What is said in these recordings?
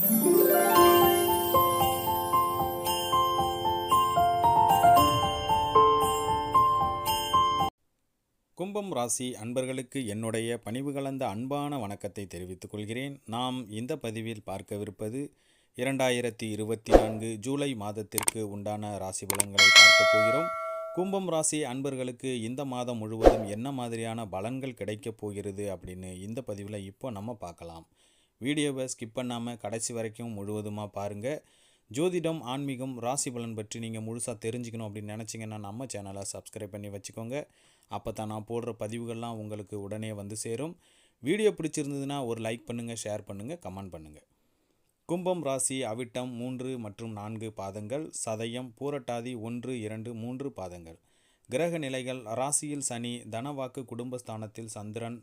கும்பம் ராசி அன்பர்களுக்கு என்னுடைய பணிவு கலந்த அன்பான வணக்கத்தை தெரிவித்துக் கொள்கிறேன். நாம் இந்த பதிவில் பார்க்கவிருப்பது இரண்டாயிரத்தி இருபத்தி நான்கு ஜூலை மாதத்திற்கு உண்டான ராசி பலன்களை பார்க்கப் போகிறோம். கும்பம் ராசி அன்பர்களுக்கு இந்த மாதம் முழுவதும் என்ன மாதிரியான பலன்கள் கிடைக்கப் போகிறது அப்படின்னு இந்த பதிவில் இப்போ நம்ம பார்க்கலாம். வீடியோவை ஸ்கிப் பண்ணாமல் கடைசி வரைக்கும் முழுவதுமாக பாருங்கள் ஜோதிடம் ஆன்மீகம் ராசி பலன் பற்றி நீங்கள் முழுசாக தெரிஞ்சுக்கணும் அப்படின்னு நினச்சிங்கன்னா நம்ம சேனலை சப்ஸ்கிரைப் பண்ணி வச்சுக்கோங்க. அப்போ தான் நான் போடுற பதிவுகள்லாம் உங்களுக்கு உடனே வந்து சேரும். வீடியோ பிடிச்சிருந்ததுன்னா ஒரு லைக் பண்ணுங்கள் ஷேர் பண்ணுங்கள் கமெண்ட் பண்ணுங்கள் கும்பம் ராசி அவிட்டம் மூன்று மற்றும் நான்கு பாதங்கள். சதயம் பூரட்டாதி ஒன்று இரண்டு மூன்று பாதங்கள். கிரக நிலைகள் ராசியில் சனி தனவாக்கு குடும்பஸ்தானத்தில் சந்திரன்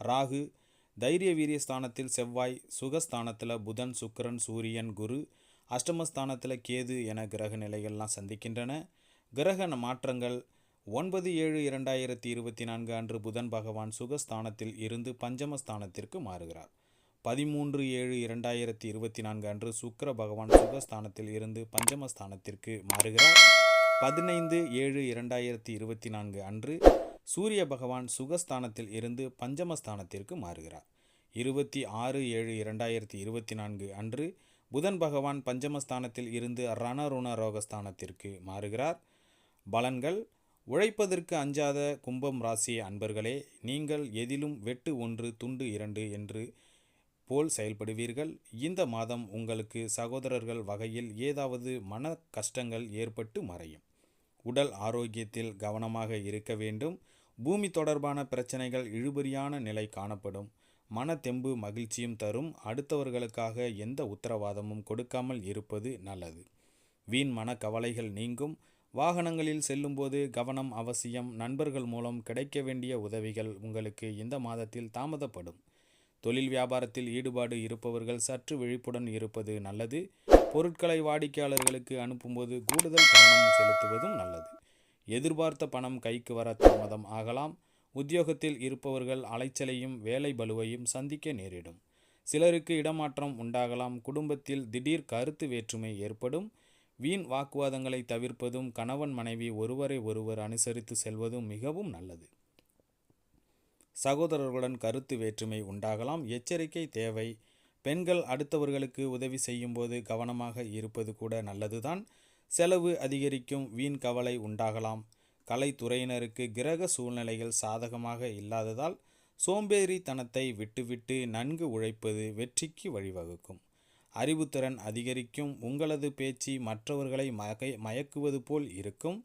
ராகு தைரிய வீரிய ஸ்தானத்தில் செவ்வாய் சுகஸ்தானத்தில் புதன் சுக்கிரன் சூரியன் குரு அஷ்டமஸ்தானத்தில் கேது என கிரக நிலைகள்லாம் சந்திக்கின்றன. கிரக மாற்றங்கள் ஒன்பது ஏழு இரண்டாயிரத்தி இருபத்தி நான்கு அன்று புதன் பகவான் சுகஸ்தானத்தில் இருந்து பஞ்சமஸ்தானத்திற்கு மாறுகிறார். பதிமூன்று ஏழு இரண்டாயிரத்தி இருபத்தி நான்கு அன்று சுக்கிர பகவான் சுகஸ்தானத்தில் இருந்து பஞ்சமஸ்தானத்திற்கு மாறுகிறார். பதினைந்து ஏழு இரண்டாயிரத்தி இருபத்தி நான்கு அன்று சூரிய பகவான் சுகஸ்தானத்தில் இருந்து பஞ்சமஸ்தானத்திற்கு மாறுகிறார். இருபத்தி ஆறு ஏழு இரண்டாயிரத்தி இருபத்தி நான்கு அன்று புதன் பகவான் பஞ்சமஸ்தானத்தில் இருந்து ரணருண ரோகஸ்தானத்திற்கு மாறுகிறார். பலன்கள் உழைப்பதற்கு அஞ்சாத கும்பம் ராசி அன்பர்களே நீங்கள் எதிலும் வெட்டு ஒன்று துண்டு இரண்டு என்று போல் செயல்படுவீர்கள். இந்த மாதம் உங்களுக்கு சகோதரர்கள் வகையில் ஏதாவது மன கஷ்டங்கள் ஏற்பட்டு மறையும். உடல் ஆரோக்கியத்தில் கவனமாக இருக்க வேண்டும். பூமி தொடர்பான பிரச்சனைகள் இழுபறியான நிலை காணப்படும். மன தெம்பு மகிழ்ச்சியும் தரும். அடுத்தவர்களுக்காக எந்த உத்தரவாதமும் கொடுக்காமல் இருப்பது நல்லது. வீண் மன கவலைகள் நீங்கும். வாகனங்களில் செல்லும்போது கவனம் அவசியம். நண்பர்கள் மூலம் கிடைக்க வேண்டிய உதவிகள் உங்களுக்கு இந்த மாதத்தில் தாமதப்படும். தொழில் வியாபாரத்தில் ஈடுபாடு இருப்பவர்கள் சற்று விழிப்புடன் இருப்பது நல்லது. பொருட்களை வாடிக்கையாளர்களுக்கு அனுப்பும்போது கூடுதல் கவனம் செலுத்துவதும் நல்லது. எதிர்பார்த்த பணம் கைக்கு வர தாமதம் ஆகலாம். உத்தியோகத்தில் இருப்பவர்கள் அலைச்சலையும் வேலை பலுவையும் சந்திக்க நேரிடும். சிலருக்கு இடமாற்றம் உண்டாகலாம். குடும்பத்தில் திடீர் கருத்து வேற்றுமை ஏற்படும். வீண் வாக்குவாதங்களை தவிர்ப்பதும் கணவன் மனைவி ஒருவரை ஒருவர் அனுசரித்து செல்வதும் மிகவும் நல்லது. சகோதரர்களுடன் கருத்து வேற்றுமை உண்டாகலாம். எச்சரிக்கை தேவை. பெண்கள் அடுத்தவர்களுக்கு உதவி செய்யும்போது கவனமாக இருப்பது கூட நல்லதுதான். செலவு அதிகரிக்கும். வீண் கவலை உண்டாகலாம். கலைத்துறையினருக்கு கிரக சூழ்நிலைகள் சாதகமாக இல்லாததால் சோம்பேறித்தனத்தை விட்டுவிட்டு நன்கு உழைப்பது வெற்றிக்கு வழிவகுக்கும். அறிவுத்திறன் அதிகரிக்கும் உங்களது பேச்சு மற்றவர்களை மகை மயக்குவது போல் இருக்கும்.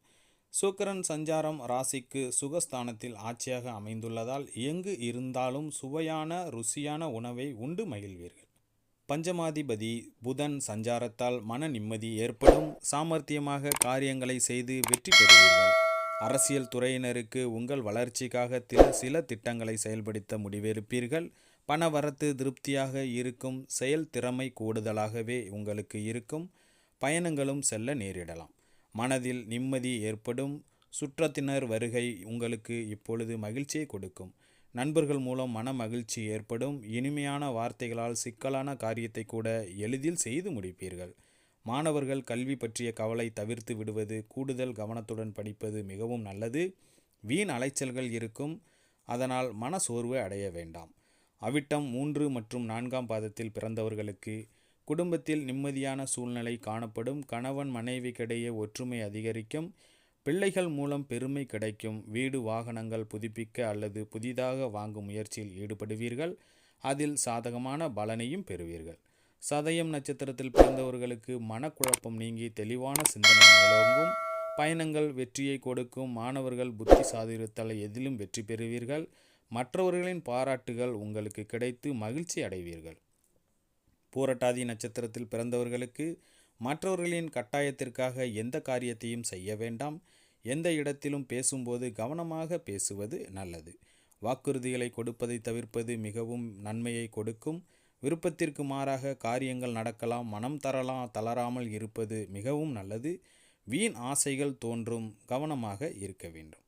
சுக்கரன் சஞ்சாரம் ராசிக்கு சுகஸ்தானத்தில் ஆட்சியாக அமைந்துள்ளதால் எங்கு இருந்தாலும் சுவையான ருசியான உணவை உண்டு மகிழ்வீர்கள். பஞ்சமாதிபதி புதன் சஞ்சாரத்தால் மன நிம்மதி ஏற்படும். சாமர்த்தியமாக காரியங்களை செய்து வெற்றி பெறுவீர்கள். அரசியல் துறையினருக்கு உங்கள் வளர்ச்சிக்காக சில திட்டங்களை செயல்படுத்த முடிவெடுப்பீர்கள். பண வரத்து திருப்தியாக இருக்கும் செயல் திறமை கூடுதலாகவே உங்களுக்கு இருக்கும். பயணங்களும் செல்ல நேரிடலாம். மனதில் நிம்மதி ஏற்படும். சுற்றத்தினர் வருகை உங்களுக்கு இப்பொழுது மகிழ்ச்சியை கொடுக்கும். நண்பர்கள் மூலம் மன மகிழ்ச்சி ஏற்படும். இனிமையான வார்த்தைகளால் சிக்கலான காரியத்தை கூட எளிதில் செய்து முடிப்பீர்கள். மாணவர்கள் கல்வி பற்றிய கவலை தவிர்த்து விடுவது கூடுதல் கவனத்துடன் படிப்பது மிகவும் நல்லது. வீண் அலைச்சல்கள் இருக்கும். அதனால் மன சோர்வு அடைய வேண்டாம். அவிட்டம் மூன்று மற்றும் நான்காம் பாதத்தில் பிறந்தவர்களுக்கு குடும்பத்தில் நிம்மதியான சூழ்நிலை காணப்படும். கணவன் மனைவிக்கிடையே ஒற்றுமை அதிகரிக்கும். பிள்ளைகள் மூலம் பெருமை கிடைக்கும். வீடு வாகனங்கள் புதுப்பிக்க அல்லது புதிதாக வாங்கும் முயற்சியில் ஈடுபடுவீர்கள். அதில் சாதகமான பலனையும் பெறுவீர்கள். சதயம் நட்சத்திரத்தில் பிறந்தவர்களுக்கு மனக்குழப்பம் நீங்கி தெளிவான சிந்தனை நிலவும் பயணங்கள் வெற்றியை கொடுக்கும். மாணவர்கள் புத்தி சாதிருத்தல் எதிலும் வெற்றி பெறுவீர்கள். மற்றவர்களின் பாராட்டுகள் உங்களுக்கு கிடைத்து மகிழ்ச்சி அடைவீர்கள். பூரட்டாதி நட்சத்திரத்தில் பிறந்தவர்களுக்கு மற்றவர்களின் கட்டாயத்திற்காக எந்த காரியத்தையும் செய்ய வேண்டாம். எந்த இடத்திலும் பேசும்போது கவனமாக பேசுவது நல்லது. வாக்குறுதிகளை கொடுப்பதை தவிர்ப்பது மிகவும் நன்மையை கொடுக்கும். விருப்பத்திற்கு மாறாக காரியங்கள் நடக்கலாம் மனம் தரலாம் தளராமல் இருப்பது மிகவும் நல்லது. வீண் ஆசைகள் தோன்றும் கவனமாக இருக்க வேண்டும்.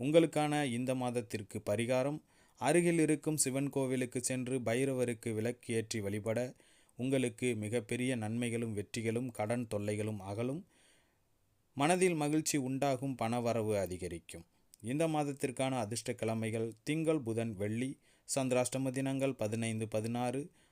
உங்களுக்கான இந்த மாதத்திற்கு பரிகாரம் அருகில் இருக்கும் சிவன் கோவிலுக்கு சென்று பைரவருக்கு விளக்கு ஏற்றி வழிபட உங்களுக்கு மிகப்பெரிய நன்மைகளும் வெற்றிகளும் கடன் தொல்லைகளும் அகலும். மனதில் மகிழ்ச்சி உண்டாகும் பணவரவு அதிகரிக்கும். இந்த மாதத்திற்கான அதிர்ஷ்ட கிழமைகள் திங்கள் புதன் வெள்ளி சந்திராஷ்டம தினங்கள் பதினைந்து பதினாறு